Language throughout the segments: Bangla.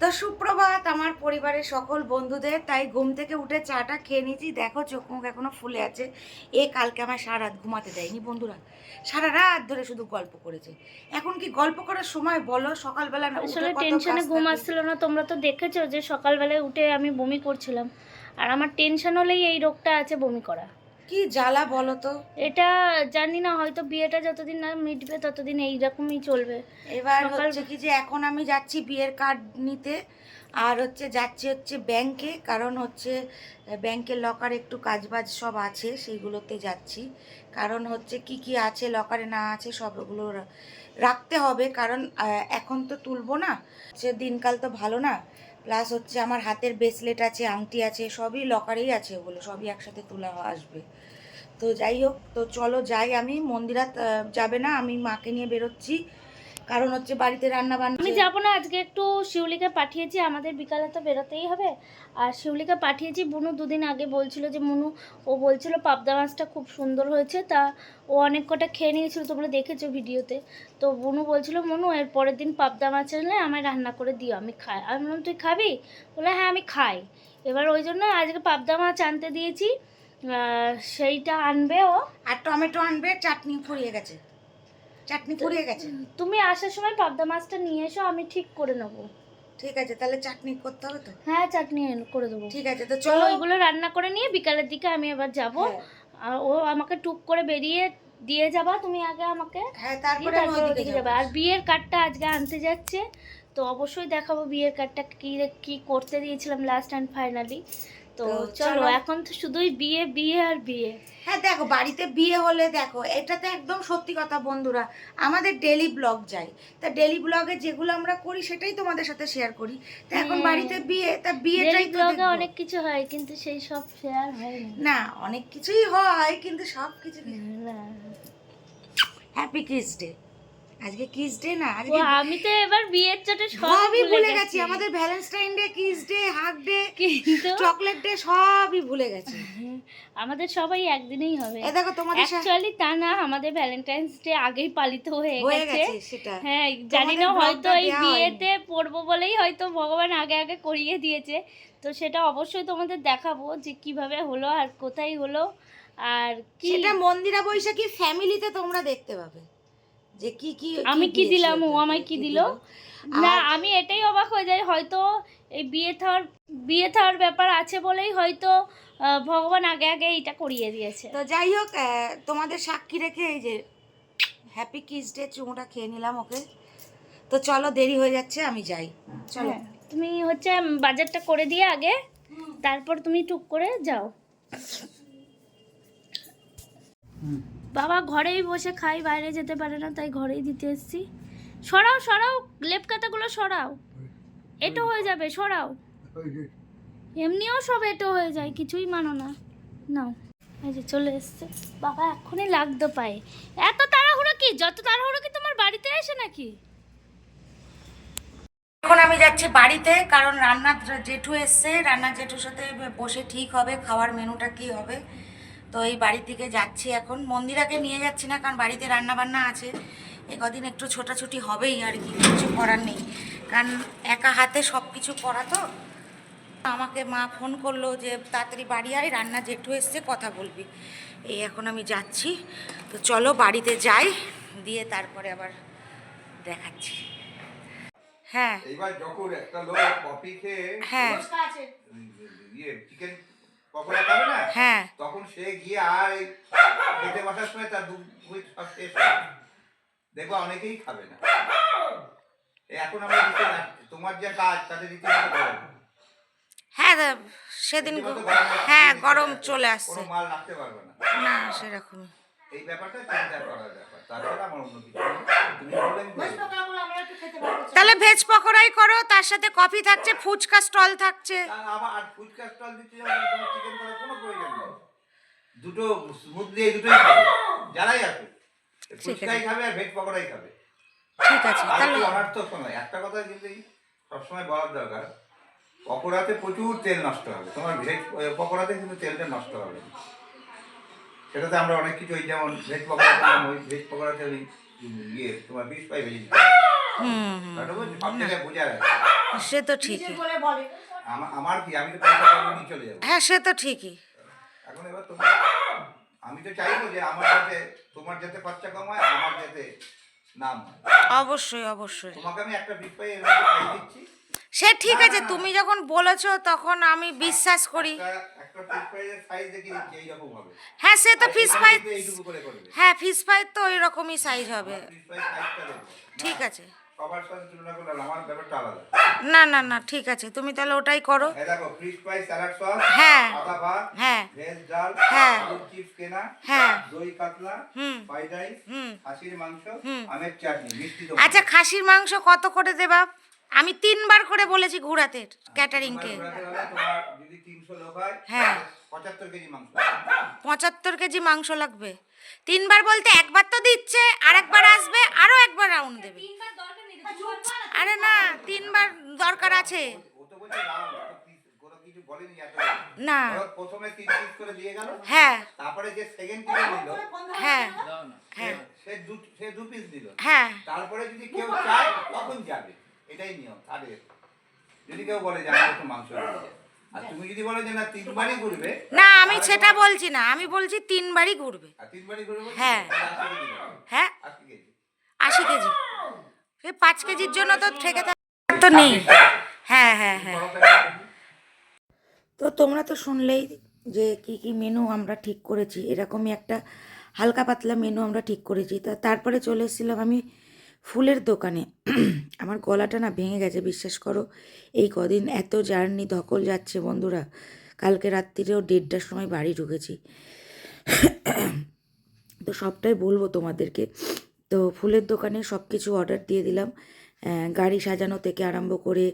তো সুপ্রভাত আমার পরিবারের সকল বন্ধুদের। তাই ঘুম থেকে উঠে চাটা খেয়ে নিয়েছি। দেখো চোখ মুখ এখনও ফুলে আছে। এ কালকে আমার সারা রাত ঘুমাতে দেয়নি বন্ধুরা। সারা রাত ধরে শুধু গল্প করেছে। এখন কি গল্প করার সময় বলো? সকালবেলা না আসলে টেনশনে ঘুম আসছিল না। তোমরা তো দেখেছ যে সকালবেলায় উঠে আমি বমি করছিলাম। আর আমার টেনশন হলেই এই রোগটা আছে বমি করা। কি জ্বালা বলো তো? এটা জানি না হয়তো বিয়েটা যতদিন না মিটবে ততদিন এইরকমই চলবে। এবার হচ্ছে কি যে এখন আমি যাচ্ছি বিয়ের কার্ড নিতে আর হচ্ছে যাচ্ছি হচ্ছে ব্যাংকে কারণ হচ্ছে ব্যাংকের লকার একটু কাজবাজ সব আছে সেইগুলোতে যাচ্ছি। কারণ হচ্ছে কি কি আছে লকারে না আছে সবগুলো রাখতে হবে কারণ এখন তো তুলবো না। সে দিনকাল তো ভালো না প্লাস হচ্ছে আমার হাতের ব্রেসলেট আছে, আংটি আছে, সবই লকারেই আছে ওগুলো, সবই একসাথে তোলা আসবে। তো যাই হোক, তো চলো যাই আমি মন্দিরা যাবে না, আমি মাকে নিয়ে বেরোচ্ছি। কারণ হচ্ছে বাড়িতে রান্না বান্না আমি যাব না আজকে একটু শিউলিকে পাঠিয়েছি আমাদের বিকালে তো বেরোতেই হবে। আর শিউলিকে পাঠিয়েছি বুনু দুদিন আগে বলছিল যে মুনু ও বলছিল পাবদা মাছটা খুব সুন্দর হয়েছে তা ও অনেক কটা খেয়ে নিয়েছিল তোমরা দেখেছ ভিডিওতে। তো বুনু বলছিল মনু এর পরের দিন পাবদা মাছ এনে আমায় রান্না করে দিও আমি খাই। আমি বললাম তুই খাবি? বলে হ্যাঁ আমি খাই। এবার ওই জন্য আজকে পাবদা মাছ আনতে দিয়েছি সেইটা আনবে ও। আর টমেটো আনবে চাটনি ফুরিয়ে গেছে। চাটনি ফুরিয়ে গেছে। তুমি আসার সময় পাবদা মাছটা নিয়ে এসো আমি ঠিক করে নেব। ঠিক আছে তাহলে চাটনি করতে হবে তো? হ্যাঁ চাটনি করে দেবো। ঠিক আছে তো চলো। ওইগুলো রান্না করে নিয়ে বিকালের দিকে আমি এবার যাব। হ্যাঁ। আর ও আমাকে টুক করে বেরিয়ে দিয়ে যাবা তুমি আগে আমাকে। হ্যাঁ তারপরে আমি ওইদিকে। যাবে। আর বিয়ের কার্ডটা আজকে আনতে যাচ্ছে তো অবশ্যই দেখাবো বিয়ের কার্ডটা কি কি করতে দিয়েছিলাম লাস্ট অ্যান্ড ফাইনালি তো চলো। এখন তো শুধুই বিয়ে বিয়ে আর বিয়ে হ্যাঁ দেখো বাড়িতে বিয়ে হলে দেখো এটা তো একদম সত্যি কথা বন্ধুরা আমাদের ডেলি ব্লগ যায় তা ডেলি ব্লগে যেগুলো আমরা করি সেটাই তোমাদের সাথে শেয়ার করি তা এখন। বাড়িতে বিয়ে তা বিয়েটাই তো অনেক কিছু হয় কিন্তু সেই সব শেয়ার হয় না অনেক কিছুই হয় কিন্তু সব কিছু না। হ্যাপি কিস ডে আজকে কিস ডে না আজকে আমি তো এবার বিয়ের চোটে সব সবই ভুলে গেছি। আমাদের Valentine day kiss day hug day chocolate day সবই ভুলে গেছি। আমাদের সবাই একদিনেই হবে। এ দেখো তোমাদের অ্যাকচুয়ালি তা না আমাদের ভ্যালেন্টাইন্স ডে আগেই পালিত হয়ে গেছে। গেছে সেটা। হ্যাঁ জানি না হয়তো এই বিয়েতে পড়ব বলেই হয়তো ভগবান আগে আগে করিয়ে দিয়েছে। তো সেটা অবশ্যই তোমাদের দেখাবো যে কীভাবে হলো আর কোথায় হলো। আর কি সেটা মন্দিরা বৈশাখী ফ্যামিলিতে তোমরা দেখতে পাবে। যে কি কি আমি কি দিলাম? ও আমায় কি দিল। না আমি এটাই অবাক হয়ে যাই হয়তো এই বিয়ে থাওয়ার বিয়ে থাওয়ার ব্যাপার আছে বলেই হয়তো ভগবান আগে আগে এটা করিয়ে দিয়েছে। তো যাই হোক তোমাদের সাক্ষী রেখে এই যে হ্যাপি কিস ডে চুমুটা খেয়ে নিলাম ওকে। তো চলো দেরি হয়ে যাচ্ছে আমি যাই। চলো। হ্যাঁ, তুমি হচ্ছে বাজারটা করে দিয়ে আগে তারপর তুমি টুক করে যাও। বাবা ঘরেই বসে খাই, বাইরে যেতে পারে না, তাই ঘরেই দিতে এসছি। সরাও সরাও, লেপ কাটাগুলো সরাও। এটো হয়ে যাবে, সরাও। এমনিও সব এটো হয়ে যায়, কিছুই মানো না। নাও, এই যে চলে এসছে। বাবা, এখনই লাগতো পায়ে। এত তাড়াহুড়ো কি? যত তাড়াহুড়ো কি তোমার বাড়িতে আসে নাকি? এখন আমি যাচ্ছি বাড়িতে, কারণ রান্নার জেঠু এসছে। রান্নার জেঠুর সাথে বসে ঠিক হবে, খাওয়ার মেনুটা কি হবে? তো এই বাড়ির দিকে যাচ্ছি এখন। মন্দিরাকে নিয়ে যাচ্ছি না কারণ বাড়িতে রান্না বান্না আছে। এ কদিন একটু ছোটাছুটি হবেই আর কি কিছু করার নেই। কারণ একা হাতে সব কিছু করা তো। আমাকে মা ফোন করল যে তাড়াতাড়ি বাড়ি আয় রান্না জেঠু এসছে কথা বলবি। এই এখন আমি যাচ্ছি। তো চলো বাড়িতে যাই দিয়ে তারপরে আবার দেখাচ্ছি। হ্যাঁ। এইবার যখন একটা লোক কফি খেয়ে হ্যাঁ। ইয়ে চিকেন হ্যাঁ। তখন সে গিয়ে আর খেতে বসার সময় তার দুধ সব শেষ দেখব অনেকেই খাবে না। এখন আমরা দিতে না তোমার যে কাজ তাতে দিতে হ্যাঁ সেদিন হ্যাঁ গরম চলে আসছে। মাল রাখতে পারবে না। না সেরকমই এই ব্যাপারটা চিন্তা করার ব্যাপার। তাছাড়া আমার অন্য কিছু। তুমি। তাহলে ভেজ পকোড়াই করো তার সাথে কফি থাকছে ফুচকা স্টল থাকছে। আর আবার আর ফুচকা স্টল যখন তোমার চিকেন করার কোনো প্রয়োজন নেই। দুটো স্মুথলি এই দুটোই খাবে। যারাই আসবে ফুচকাই খাবে আর ভেজ পকোড়াই খাবে। ঠিক আছে তাহলে একটু অনার্থক সময় একটা কথা কিন্তু সবসময় বলার দরকার পকোড়াতে প্রচুর তেল নষ্ট হবে। তোমার ভেজ পকোড়াতে কিন্তু তেলটা নষ্ট হবে না। সেটাতে আমরা অনেক কিছু ওই যেমন ভেজ পকোড়া ওই ভেজ পকোড়াতে ওই ইয়ে তোমার বিষ পাই ভেজে হয়। সে তো ঠিকই। আমার কি? আমি তো পয়সা পাবো নিয়ে চলে যাব। হ্যাঁ সে তো ঠিকই। এখন এবার তোমার আমি তো চাইব যে আমার যাতে তোমার যাতে খরচা কম হয় আমার যাতে নাম অবশ্যই অবশ্যই। তোমাকে আমি একটা ফিস পাই পাই দিচ্ছি। সে ঠিক আছে তুমি যখন বলেছ তখন আমি বিশ্বাস করি। হ্যাঁ সে তো ফিস করবে। হ্যাঁ ফিস পাই তো ওই রকমই সাইজ হবে ঠিক আছে। ব্যাপারটা আলাদা। না না না ঠিক আছে। তুমি তাহলে ওটাই করো। হ্যাঁ। হ্যাঁ। হ্যাঁ। হ্যাঁ। আচ্ছা খাসির মাংস কত করে দেবা? আমি তিনবার করে বলেছি ঘুরাতে ক্যাটারিংকে। হয়। পঁচাত্তর কেজি মাংস। লাগবে। তিনবার বলতে একবার তো দিচ্ছে আর একবার আসবে আরও একবার রাউন্ড দেবে। আরে না তিনবার দরকার আছে। না প্রথমে তিন পিস করে দিয়ে গেল হ্যাঁ। তারপরে যে সেকেন্ড পিস দিল হ্যাঁ। হ্যাঁ। সে দু সে দু পিস দিল। হ্যাঁ। তারপরে যদি কেউ চায় তখন যাবে। এটাই নিয়ম তাদের। যদি কেউ বলে যে আমার একটু মাংস আর তুমি যদি বলো যে না তিনবারই ঘুরবে না আমি সেটা বলছি না আমি বলছি তিনবারই ঘুরবে। আর তিনবারই ঘুরবে হ্যাঁ। হ্যাঁ। আশি কেজি। আশি কেজি। সে পাঁচ কেজির জন্য তো থেকে থাকার তো নেই। হ্যাঁ হ্যাঁ হ্যাঁ। তো তোমরা তো শুনলেই যে কি কি মেনু আমরা ঠিক করেছি। এরকমই একটা হালকা পাতলা মেনু আমরা ঠিক করেছি। তা তারপরে চলে এসেছিলাম আমি ফুলের দোকানে। আমার গলাটা না ভেঙে গেছে, বিশ্বাস করো। এই কদিন এত জার্নি, ধকল যাচ্ছে বন্ধুরা। কালকে রাত্রিরেও দেড়টার সময় বাড়ি ঢুকেছি। তো সবটাই বলব তোমাদেরকে। তো ফুলের দোকানে সব কিছু অর্ডার দিয়ে দিলাম। গাড়ি সাজানো থেকে আরম্ভ করে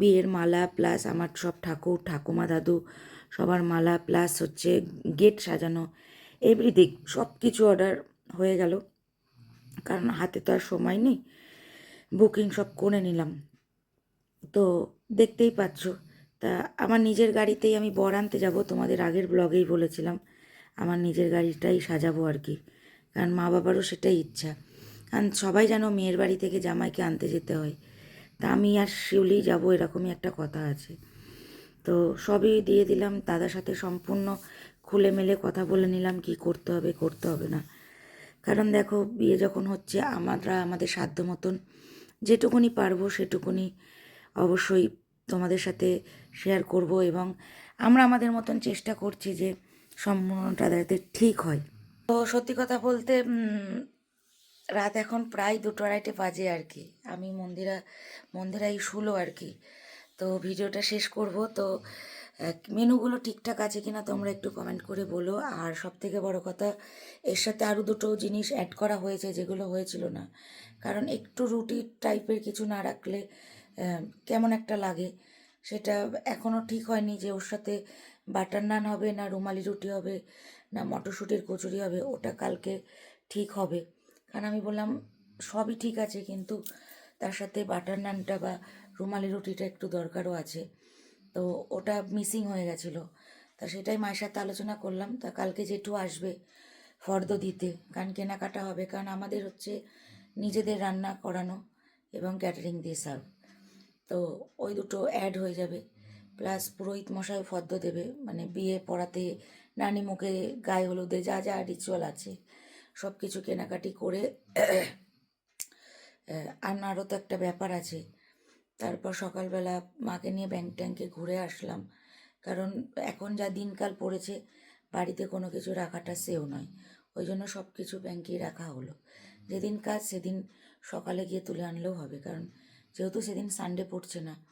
বিয়ের মালা প্লাস আমার সব ঠাকুর, ঠাকুমা দাদু, সবার মালা প্লাস হচ্ছে গেট সাজানো। এভরিথিং সব কিছু অর্ডার হয়ে গেল। কারণ হাতে তো আর সময় নেই। বুকিং সব করে নিলাম। তো দেখতেই পাচ্ছ, তা আমার নিজের গাড়িতেই আমি বর আনতে যাব, তোমাদের আগের ব্লগেই বলেছিলাম। আমার নিজের গাড়িটাই সাজাবো আর কি, কারণ মা বাবারও সেটাই ইচ্ছা। কারণ সবাই যেন মেয়ের বাড়ি থেকে জামাইকে আনতে যেতে হয়। তা আমি আর শিউলি যাব, এরকমই একটা কথা আছে। তো সবই দিয়ে দিলাম, দাদার সাথে সম্পূর্ণ খুলে মেলে কথা বলে নিলাম, কি করতে হবে করতে হবে না। কারণ দেখো, বিয়ে যখন হচ্ছে, আমরা আমাদের সাধ্য মতন যেটুকুনি পারব সেটুকুনি অবশ্যই তোমাদের সাথে শেয়ার করব এবং আমরা আমাদের মতন চেষ্টা করছি যে সম্পূর্ণটা যাতে ঠিক হয়। তো সত্যি কথা বলতে রাত এখন প্রায় দুটো আড়াইটে বাজে আর কি। আমি মন্দিরা, মন্দিরাই শুলো আর কি। তো ভিডিওটা শেষ করব। তো মেনুগুলো ঠিকঠাক আছে কিনা তোমরা একটু কমেন্ট করে বলো। আর সব থেকে বড় কথা এর সাথে আরও দুটো জিনিস অ্যাড করা হয়েছে যেগুলো হয়েছিল না। কারণ একটু রুটি টাইপের কিছু না রাখলে কেমন একটা লাগে। সেটা এখনও ঠিক হয়নি যে ওর সাথে বাটার নান হবে না রুমালি রুটি হবে না মটরশুঁটির কচুরি হবে ওটা কালকে ঠিক হবে। কারণ আমি বললাম সবই ঠিক আছে কিন্তু তার সাথে বাটার নানটা বা রুমালি রুটিটা একটু দরকারও আছে। তো ওটা মিসিং হয়ে গেছিল। তা সেটাই মায়ের সাথে আলোচনা করলাম। তা কালকে জেঠু আসবে ফর্দ দিতে। কারণ কেনাকাটা হবে। কারণ আমাদের হচ্ছে নিজেদের রান্না করানো এবং ক্যাটারিং দিয়ে সার্ভ তো ওই দুটো অ্যাড হয়ে যাবে। প্লাস পুরোহিত মশাই ফর্দ দেবে। মানে বিয়ে পড়াতে নানি মুখে গায়ে হলুদে যা যা রিচুয়াল আছে সব কিছু কেনাকাটি করে আনারও তো একটা ব্যাপার আছে। তারপর সকালবেলা মাকে নিয়ে ব্যাংক ট্যাঙ্কে ঘুরে আসলাম। কারণ এখন যা দিনকাল পড়েছে, বাড়িতে কোনো কিছু রাখাটা সেও নয়। ওই জন্য সব কিছু ব্যাংকেই রাখা হলো। যেদিন কাজ সেদিন সকালে গিয়ে তুলে আনলেও হবে। কারণ যেহেতু সেদিন সানডে পড়ছে না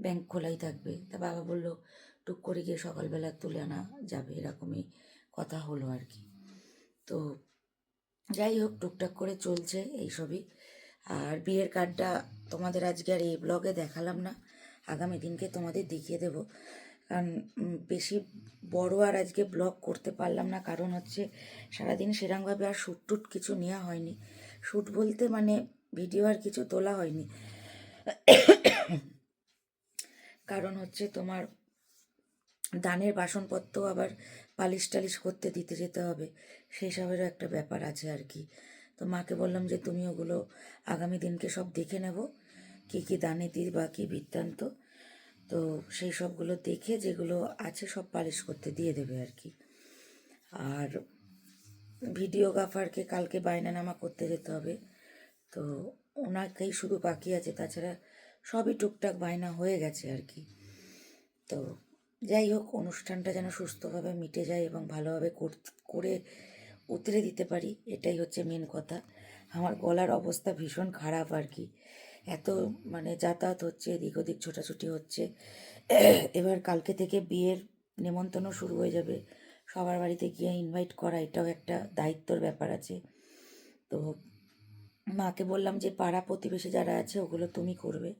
ব্যাংক খোলাই থাকবে। তা বাবা বলল, টুক করে গিয়ে সকালবেলা তুলে আনা যাবে। এরকমই কথা হলো আর কি। তো যাই হোক, টুকটাক করে চলছে এইসবই। আর বিয়ের কার্ডটা তোমাদের আজকে আর এই ব্লগে দেখালাম না। আগামী দিনকে তোমাদের দেখিয়ে দেবো। কারণ বেশি বড় আর আজকে ব্লগ করতে পারলাম না। কারণ হচ্ছে, সারাদিন সেরকমভাবে আর শ্যুট টুট কিছু নেওয়া হয়নি। শ্যুট বলতে মানে ভিডিও আর কিছু তোলা হয়নি। কারণ হচ্ছে, তোমার দানের বাসনপত্র আবার পালিশ টালিশ করতে দিতে যেতে হবে। সেই সবেরও একটা ব্যাপার আছে আর কি। তো মাকে বললাম যে, তুমি ওগুলো আগামী দিনকে সব দেখে নেব। কী কী দানে দিই বা কী বৃত্তান্ত, তো সেই সবগুলো দেখে যেগুলো আছে সব পালিশ করতে দিয়ে দেবে আর কি। আর ভিডিওগ্রাফারকে কালকে বায়নানামা করতে যেতে হবে, তো ওনাকেই শুধু বাকি আছে, তাছাড়া সবই টুকটাক বায়না হয়ে গেছে আর কি। তো যাই হোক, অনুষ্ঠানটা যেন সুস্থভাবে মিটে যায় এবং ভালোভাবে করে উতরে দিতে পারি, এটাই হচ্ছে মেন কথা। আমার গলার অবস্থা ভীষণ খারাপ আর কি। এত মানে যাতায়াত হচ্ছে, এদিক ওদিক ছোটাছুটি হচ্ছে। এবার কালকে থেকে বিয়ের নেমন্তন্ন শুরু হয়ে যাবে। সবার বাড়িতে গিয়ে ইনভাইট করা, এটাও একটা দায়িত্বর ব্যাপার আছে। তো মাকে বললাম যে, পাড়া প্রতিবেশী যারা আছে, ওগুলো তুমি করবে।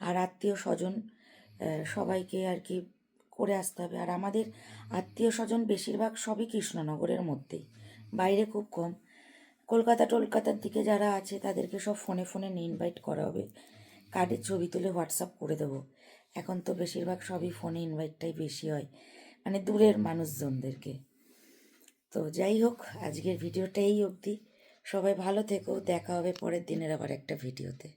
আর আত্মীয় স্বজন সবাইকে আর কি করে আসতে হবে। আর আমাদের আত্মীয় স্বজন বেশিরভাগ সবই কৃষ্ণনগরের মধ্যেই। বাইরে খুব কম। কলকাতা টলকাতার দিকে যারা আছে, তাদেরকে সব ফোনে ফোনে ইনভাইট করা হবে। কার্ডের ছবি তুলে হোয়াটসঅ্যাপ করে দেবো। এখন তো বেশিরভাগ সবই ফোনে ইনভাইটটাই বেশি হয় মানে দূরের মানুষজনদেরকে। তো যাই হোক, আজকের ভিডিওটা এই অবধি। সবাই ভালো থেকো, দেখা হবে পরের দিনের আবার একটা ভিডিওতে